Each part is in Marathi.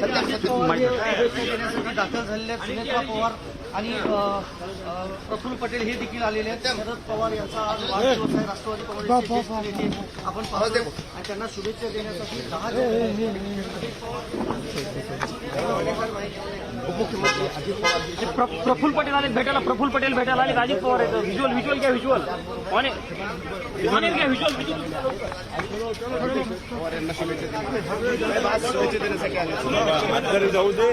सध्या दाखल झालेल्या सुनेत्रा पवार प्रफुल प्रफुल्ल पटेल हे देखील शरद पवार आज राष्ट्रवादी काँग्रेसचे आपण प्रफुल्ल पटेल आले भेटायला प्रफुल्ल पटेल भेटाला अजित पवार विजुअल विजुअल क्या विजुअल व्हिज्युअल जाऊ दे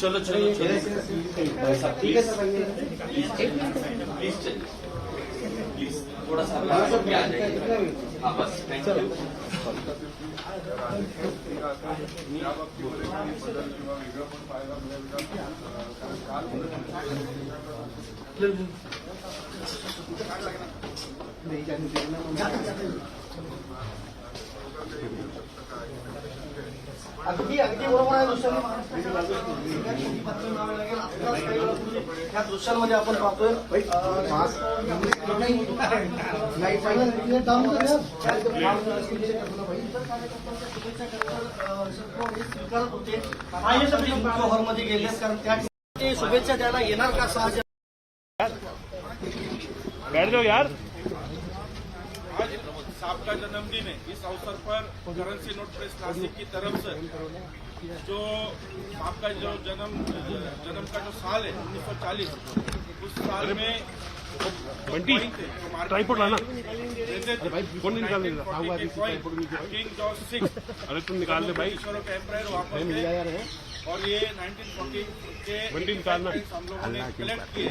चलो चलो ठीक है सर प्लीज थोड़ा सा हाँ, हाँ, बस थैंक यू अगदी अगदी बरोबर आहे आपण स्वीकारत होते हॉलमध्ये गेलेस कारण त्या शुभेच्छा द्यायला येणार का सहा यार साहब का जन्मदिन है इस अवसर पर करेंसी नोट प्रेस नासिक की तरफ से जो साहब का जो जन्म जन्म का जो साल है उन्नीस सौ चालीस उस साल में बंटी ट्राईपोर्ट लाना अरे तुम निकाल ले भाई और ये 1940 के बंटी निकालना हम लोगों ने कलेक्ट किए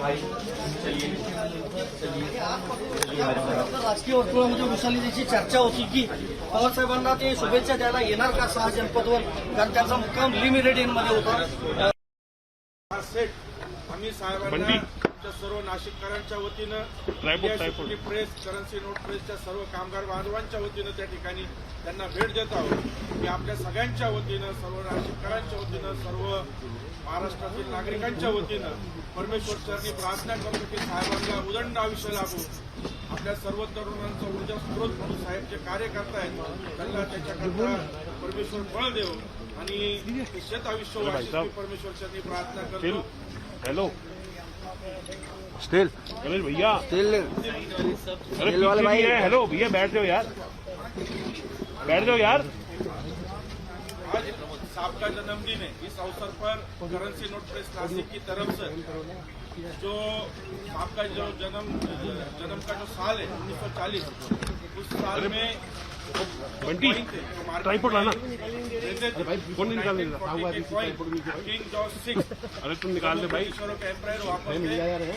भाई राजकीय वर्तुळामध्ये चर्चा होती की पवारसाहेबांना ते शुभेच्छा द्यायला येणार का सहा जनपदवर कारण त्याचा मुक्काम लिमिटेड इन मध्ये होता आम्ही साहेबांना सर्व नाशिककरांच्या वतीनं प्रेस करन्सी नोट प्रेसच्या सर्व कामगार बांधवांच्या वतीनं त्या ठिकाणी त्यांना भेट देत आहोत आपल्या सगळ्यांच्या वतीनं सर्व नाशिककरांच्या वतीनं सर्व महाराष्ट्रातील नागरिकांच्या वतीनं परमेश्वर चरणी प्रार्थना करतो की साहेबांना उदंड आयुष्य लागू आपल्या सर्व तरुणांचा ऊर्जा स्रोत म्हणून साहेब जे कार्य करतायत त्यांना त्याच्याकरता परमेश्वर बळ देव आणि शेत आयुष्य परमेश्वर चरणी प्रार्थना करतो हॅलो स्टील गणेश भैया हॅलो हेलो भैया बैठ जाओ हो यार बैठ जाओ हो यार आज साहब का जन्मदिन है इस अवसर पर करेंसी नोट प्रेस क्लासिक की तरफ से जो साहब का जो जन्म जन्म का जो साल है उन्नीस सौ चालीस उस साल में बंटी ट्राईपोर्ट लाना अरे भाई निकाल अरे तुम निकाल ले भाई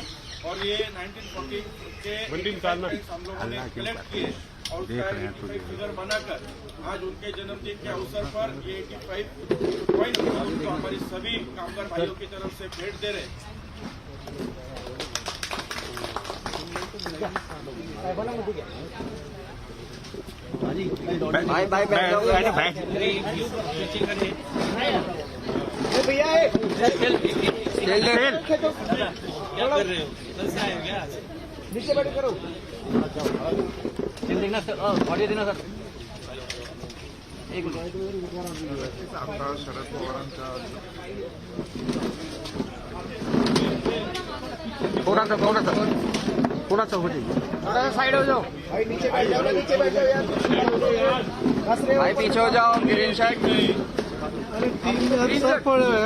और ये 1940 के बंटी निकालना हम लोगों ने कलेक्ट किए और तो देख रहे हैं तो फिगर बनाकर आज उनके जन्मदिन के अवसर पर ये एटी फाइव पॉइंट हमारी सभी कामगार भाइयों की तरफ से भेंट दे रहे भाई भाई भाई भैया नीचे बैठ करो देखना सर ऑडियो देना सर एक मिनिट आमदार शरद पवारांच्या कोणाचा कोणाचा कोणाचा होते साइड हो जाओ भाई नीचे बैठो नीचे बैठो यार भाई पीछे हो जाओ ग्रीन शर्ट अरे तीन पड़े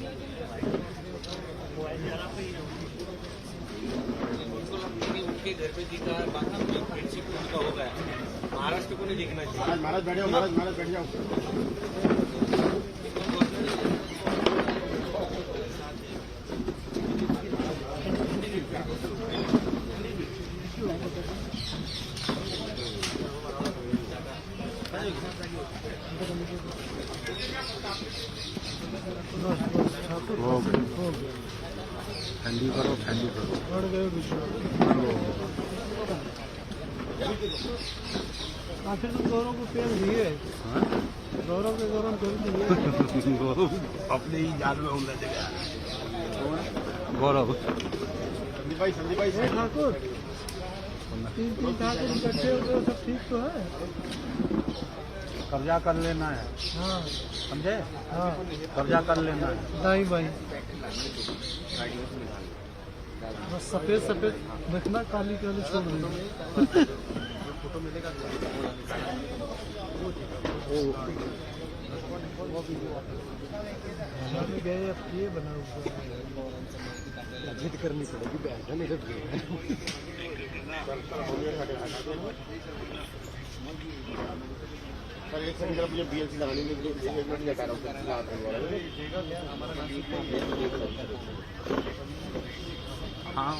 उनके घर पे जीता बाकी में फ्रेंडशिप उनका होगा महाराष्ट्र को नहीं देखना चाहिए महाराज बैठ जाओ महाराज महाराज बैठ जाओ तो हाँ? अपने ही में जगह गौरव ठाकुर तीन तीन ठाकुर इकट्ठे हो गए सब ठीक तो है कब्जा कर लेना है हाँ। समझे हाँ। कब्जा कर लेना है दाई भाई सफेद सफेद देखना काली काली छोड़ तो मिलेगा तो गए अब ये बना जिद करनी पड़ेगी बैठा नहीं पर एक सेकंड मुझे बीएलसी लगाने में एक मिनट लगा रहा हूँ हाथ हमारा हाँ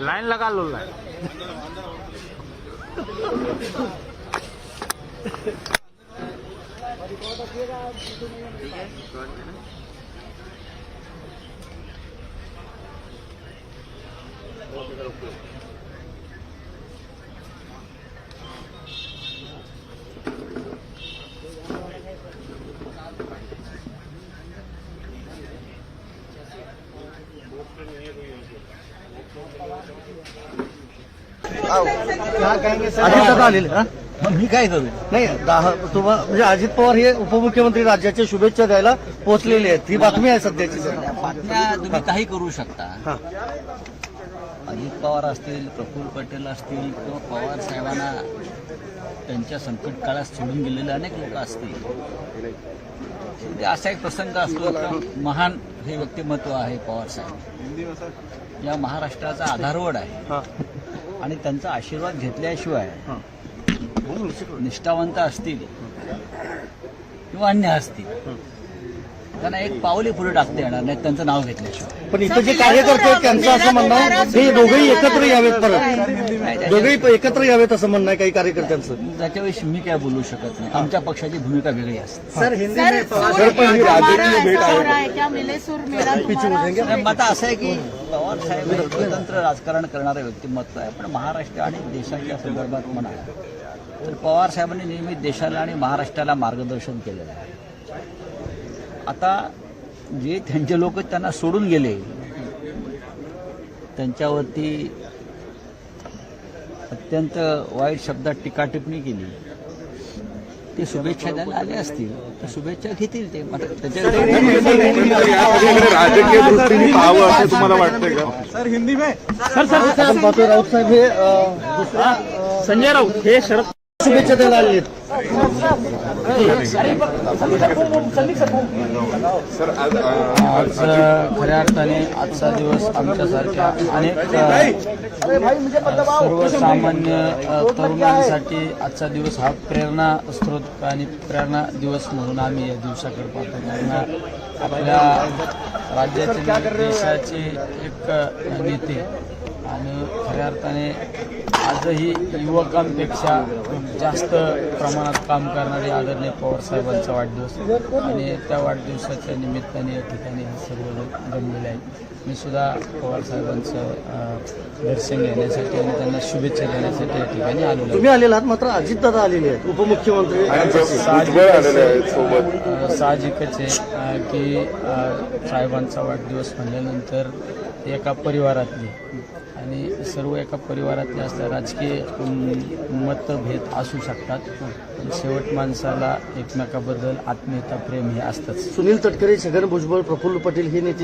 लाइन लगा लो लाइन ठीक है अजित मी काय नाही म्हणजे अजित पवार हे उपमुख्यमंत्री राज्याच्या शुभेच्छा द्यायला पोहोचलेले आहेत ही बातमी आहे सध्याची बातम्या तुम्ही काही करू शकता अजित पवार असतील प्रफुल्ल पटेल असतील किंवा पवार साहेबांना त्यांच्या संकट काळात सोडून गेलेले अनेक लोक असतील असा एक प्रसंग असतो महान हे व्यक्तिमत्व आहे पवार साहेब या महाराष्ट्राचा आधारवड आहे आणि त्यांचा आशीर्वाद घेतल्याशिवाय निष्ठावंत असतील किंवा अन्य असतील त्यांना एक पावली पुढे टाकते येणार नाही त्यांचं नाव घेतल्याशिवाय पण इथं जे कार्यकर्ते त्यांचं असं म्हणणं हे दोघेही एकत्र यावेत परत दोघेही एकत्र यावेत असं म्हणणं आहे काही कार्यकर्त्यांचं त्याच्याविषयी मी काय बोलू शकत नाही आमच्या पक्षाची भूमिका वेगळी असते भेट आहे. आता हो असं आहे की पवार साहेब हे स्वतंत्र राजकारण करणारे व्यक्तिमत्व आहे पण महाराष्ट्र आणि देशाच्या संदर्भात म्हणा तर पवार साहेबांनी नेहमी देशाला आणि महाराष्ट्राला मार्गदर्शन केलेलं आहे आता जे त्यांचे लोक त्यांना सोडून गेले त्यांच्यावरती अत्यंत वाईट शब्दात टीकाटिपणी केली ते शुभेच्छा द्यायला आले असतील तर शुभेच्छा घेतील ते संजय राऊत हे शरद शुभेच्छा द्यायला आले आज खऱ्या अर्थाने आजचा दिवस आमच्यासारख्या अनेक सर्वसामान्य तरुणांसाठी आजचा दिवस हा प्रेरणा स्रोत आणि प्रेरणा दिवस म्हणून आम्ही या दिवसाकडे पाहतो त्यांना आपल्या राज्याचे देशाचे एक नेते आणि खऱ्या अर्थाने आजही युवकांपेक्षा जास्त प्रमाणात काम करणारे आदरणीय पवारसाहेबांचा वाढदिवस आणि त्या वाढदिवसाच्या निमित्ताने या ठिकाणी हे सर्व जमलेले आहेत मी सुद्धा पवारसाहेबांचं दर्शन घेण्यासाठी आणि त्यांना शुभेच्छा देण्यासाठी या ठिकाणी आलो तुम्ही आलेला आहात मात्र अजितदादा आलेले आहेत उपमुख्यमंत्री साहजिकच आहे की साहेबांचा वाढदिवस म्हणल्यानंतर एका परिवारातली आणि सर्व एका परिवारातले असतात राजकीय मतभेद असू शकतात पण शेवट माणसाला एकमेकाबद्दल आत्मीयता प्रेम हे असतात सुनील तटकरे छगन भुजबळ प्रफुल्ल पटेल हे नेते